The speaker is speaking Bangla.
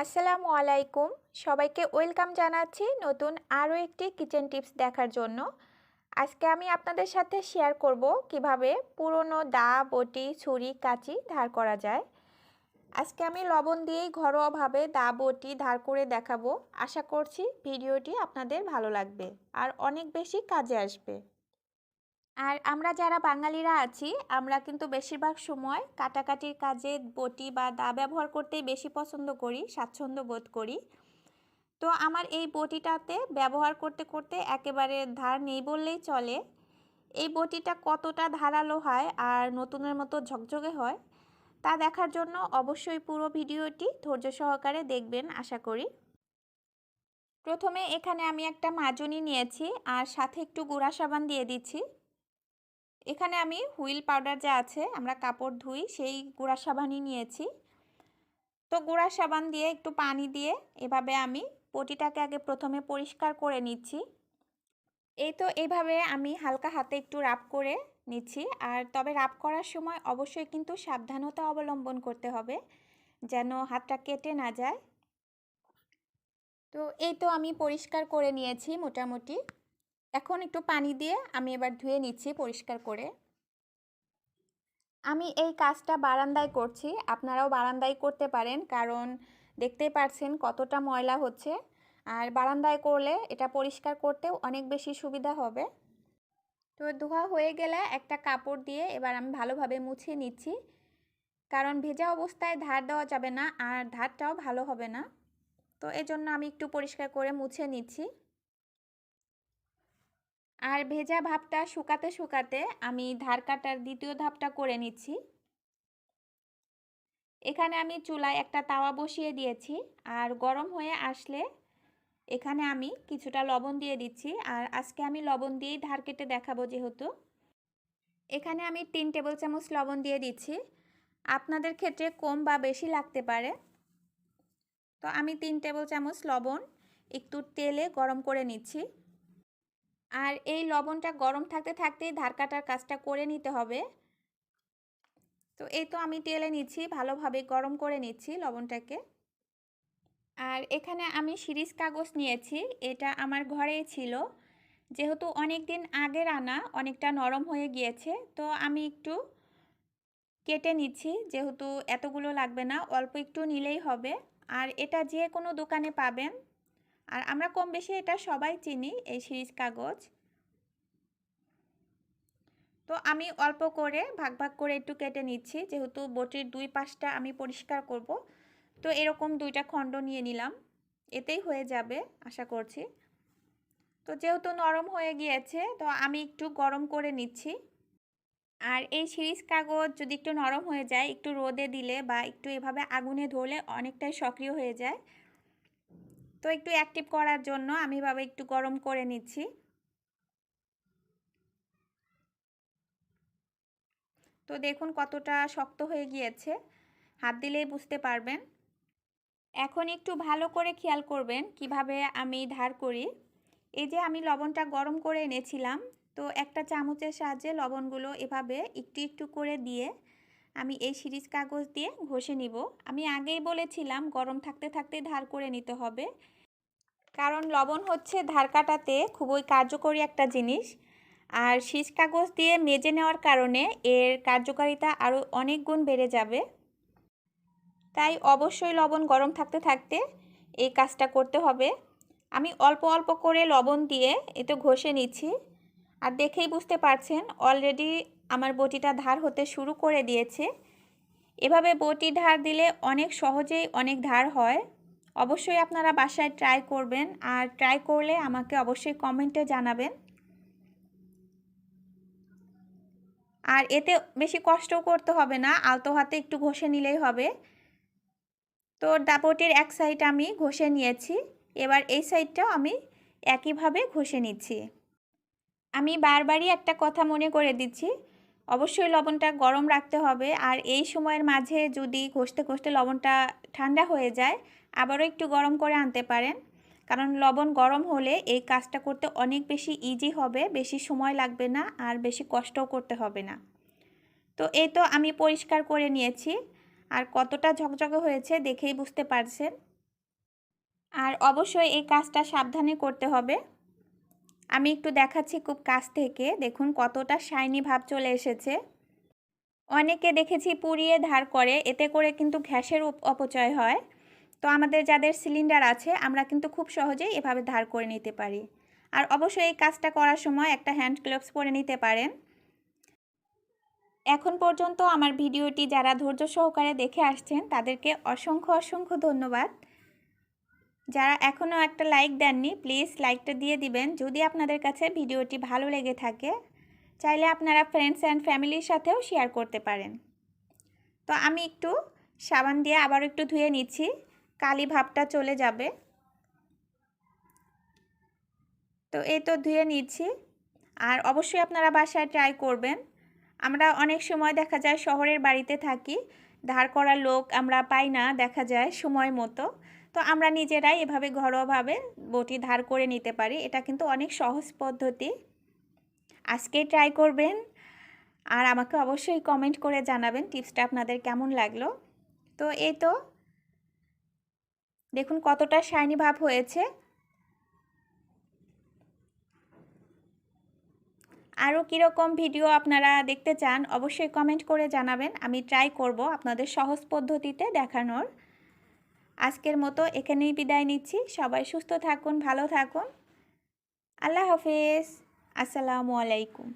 আসসালামু আলাইকুম। সবাইকে ওয়েলকাম জানাচ্ছি নতুন আরও একটি কিচেন টিপস দেখার জন্য। আজকে আমি আপনাদের সাথে শেয়ার করব কীভাবে পুরনো দা, বটি, ছুরি, কাঁচি ধার করা যায়। আজকে আমি লবণ দিয়েই ঘরোয়াভাবে দা, বটি ধার করে দেখাবো। আশা করছি ভিডিওটি আপনাদের ভালো লাগবে। আর অনেক বেশি কাজে আসবে। আর আমরা যারা বাঙালিরা আছি, আমরা কিন্তু বেশিরভাগ সময় কাটাকাটির কাজে বটি বা দা ব্যবহার করতেই বেশি পছন্দ করি, স্বাচ্ছন্দ্য বোধ করি। তো আমার এই বটিটাতে ব্যবহার করতে করতে একেবারে ধার নেই বললেই চলে। এই বটিটা কতটা ধারালো হয় আর নতুনের মতো ঝকঝকে হয়, তা দেখার জন্য অবশ্যই পুরো ভিডিওটি ধৈর্য সহকারে দেখবেন, আশা করি। প্রথমে এখানে আমি একটা মাজনি নিয়েছি আর সাথে একটু গুঁড়া সাবান দিয়ে দিচ্ছি। এখানে আমি হুইল পাউডার যা আছে আমরা কাপড় ধুই, সেই গুঁড়া সাবানই নিয়েছি। তো গুঁড়া সাবান দিয়ে একটু পানি দিয়ে এভাবে আমি পটিটাকে আগে প্রথমে পরিষ্কার করে নিচ্ছি। এই তো এইভাবে আমি হালকা হাতে একটু রাপ করে নিচ্ছি। আর তবে রাপ করার সময় অবশ্যই কিন্তু সাবধানতা অবলম্বন করতে হবে, যেন হাতটা কেটে না যায়। তো এই তো আমি পরিষ্কার করে নিয়েছি মোটামুটি। এখন একটু পানি দিয়ে আমি এবার ধুয়ে নিচ্ছি পরিষ্কার করে। আমি এই কাজটা বারান্দায় করছি, আপনারাও বারান্দায় করতে পারেন, কারণ দেখতেই পারছেন কতটা ময়লা হচ্ছে। আর বারান্দায় করলে এটা পরিষ্কার করতেও অনেক বেশি সুবিধা হবে। তো ধোয়া হয়ে গেলে একটা কাপড় দিয়ে এবার আমি ভালোভাবে মুছে নিচ্ছি। কারণ ভেজা অবস্থায় ধার দেওয়া যাবে না, আর ধারটাও ভালো হবে না। তো এজন্য আমি একটু পরিষ্কার করে মুছে নিচ্ছি। আর ভেজা ভাবটা শুকাতে শুকাতে আমি ধার কাটার দ্বিতীয় ধাপটা করে নিচ্ছি। এখানে আমি চুলায় একটা তাওয়া বসিয়ে দিয়েছি আর গরম হয়ে আসলে এখানে আমি কিছুটা লবণ দিয়ে দিচ্ছি আর আজকে আমি লবণ দিয়েই ধার কেটে দেখাবো যেহেতু। এখানে আমি তিন টেবিল চামচ লবণ দিয়ে দিচ্ছি। আপনাদের ক্ষেত্রে কম বা বেশি লাগতে পারে। তো আমি তিন টেবিল চামচ লবণ একটু তেলে গরম করে নিচ্ছি। আর এই লবণটা গরম থাকতে থাকতেই ধার কাটার কাজটা করে নিতে হবে। তো এই তো আমি তেলে নিচ্ছি, ভালোভাবে গরম করে নিচ্ছি লবণটাকে। আর এখানে আমি সিরিজ কাগজ নিয়েছি, এটা আমার ঘরেই ছিল। যেহেতু অনেক দিন আগের আনা অনেকটা নরম হয়ে গিয়েছে, তো আমি একটু কেটে নিচ্ছি, যেহেতু এতগুলো লাগবে না, অল্প একটু নিলেই হবে। আর এটা যে কোনো দোকানে পাবেন আর আমরা কম বেশি এটা সবাই চিনি এই সিরিজ কাগজ। তো আমি অল্প করে, ভাগ ভাগ করে একটু কেটে নিচ্ছি, যেহেতু বটির দুই পাশটা আমি পরিষ্কার করব। তো এরকম দুইটা খণ্ড নিয়ে নিলাম, এতেই হয়ে যাবে আশা করছি। তো যেহেতু নরম হয়ে গিয়েছে, তো আমি একটু গরম করে নিচ্ছি। আর এই সিরিজ কাগজ যদি একটু নরম হয়ে যায়, একটু রোদে দিলে বা একটু এভাবে আগুনে ধরলে অনেকটাই সক্রিয় হয়ে যায়। তো একটু অ্যাক্টিভ করার জন্য আমি এভাবে একটু গরম করে নিচ্ছি। তো দেখুন কতটা শক্ত হয়ে গিয়েছে, হাত দিলেই বুঝতে পারবেন। এখন একটু ভালো করে খেয়াল করবেন কীভাবে আমি ধার করি। এই যে আমি লবণটা গরম করে এনেছিলাম, তো একটা চামচের সাহায্যে লবণগুলো এভাবে একটু একটু করে দিয়ে আমি এই সিরিজ কাগজ দিয়ে ঘষে নিব। আমি আগেই বলেছিলাম গরম থাকতে থাকতে ধার করে নিতে হবে। কারণ লবণ হচ্ছে ধার কাটাতে খুবই কার্যকরী একটা জিনিস। আর শীষ কাগজ দিয়ে মেজে নেওয়ার কারণে এর কার্যকারিতা আরও অনেক গুণ বেড়ে যাবে। তাই অবশ্যই লবণ গরম থাকতে থাকতে এই কাজটা করতে হবে। আমি অল্প অল্প করে লবণ দিয়ে এতে ঘষে নিচ্ছি। আর দেখেই বুঝতে পারছেন, অলরেডি আমার বটিটা ধার হতে শুরু করে দিয়েছে। এভাবে বটি ধার দিলে অনেক সহজেই অনেক ধার হয়। অবশ্যই আপনারা বাসায় ট্রাই করবেন আর ট্রাই করলে আমাকে অবশ্যই কমেন্টে জানাবেন। আর এতে বেশি কষ্টও করতে হবে না, আলতো হাতে একটু ঘষে নিলেই হবে। তো ডাপটির এক সাইড আমি ঘষে নিয়েছি, এবার এই সাইডটাও আমি একইভাবে ঘষে নিচ্ছি। আমি বারবারই একটা কথা মনে করে দিচ্ছি অবশ্যই লবণটা গরম রাখতে হবে। আর এই সময়ের মাঝে যদি ঘষতে ঘষতে লবণটা ঠান্ডা হয়ে যায়, আবারও একটু গরম করে আনতে পারেন। কারণ লবণ গরম হলে এই কাজটা করতে অনেক বেশি ইজি হবে, বেশি সময় লাগবে না আর বেশি কষ্টও করতে হবে না। তো এই তো আমি পরিষ্কার করে নিয়েছি। আর কতটা ঝকঝকে হয়েছে দেখেই বুঝতে পারছেন। আর অবশ্যই এই কাজটা সাবধানে করতে হবে। আমি একটু দেখাচ্ছি খুব কাছ থেকে। দেখুন কতটা শাইনি ভাব চলে এসেছে। অনেকে দেখেছি পুড়িয়ে ধার করে, এতে করে কিন্তু গ্যাসের অপচয় হয়। তো আমাদের যাদের সিলিন্ডার আছে, আমরা কিন্তু খুব সহজেই এভাবে ধার করে নিতে পারি। আর অবশ্যই এই কাজটা করার সময় একটা হ্যান্ড গ্লোভস পরে নিতে পারেন। এখন পর্যন্ত আমার ভিডিওটি যারা ধৈর্য সহকারে দেখে আসছেন, তাদেরকে অসংখ্য অসংখ্য ধন্যবাদ। যারা এখনও একটা লাইক দেননি প্লিজ লাইকটা দিয়ে দিবেন। যদি আপনাদের কাছে ভিডিওটি ভালো লেগে থাকে, চাইলে আপনারা ফ্রেন্ডস অ্যান্ড ফ্যামিলির সাথেও শেয়ার করতে পারেন। তো আমি একটু সাবান দিয়ে আবার একটু ধুয়ে নিচ্ছি, কালি ভাবটা চলে যাবে। তো এই তো ধুয়ে নিচ্ছি, আর অবশ্যই আপনারা বাসায় ট্রাই করবেন। আমরা অনেক সময় দেখা যায় শহরের বাড়িতে থাকি, ধার করা লোক আমরা পাই না, দেখা যায় সময় মতো। তো আমরা নিজেরাই এভাবে ঘরোয়াভাবে বটি ধার করে নিতে পারি। এটা কিন্তু অনেক সহজ পদ্ধতি। আজকেই ট্রাই করবেন আর আমাকে অবশ্যই কমেন্ট করে জানাবেন টিপসটা আপনাদের কেমন লাগল। তো এই তো। দেখুন কতটা শাইনি ভাব হয়েছে। আরও কীরকম ভিডিও আপনারা দেখতে চান অবশ্যই কমেন্ট করে জানাবেন। আমি ট্রাই করব আপনাদের সহজ পদ্ধতিতে দেখানোর। আজকের মতো এখানেই বিদায় নিচ্ছি। সবাই সুস্থ থাকুন ভালো থাকুন। আল্লাহ হাফেজ। আসসালামু আলাইকুম।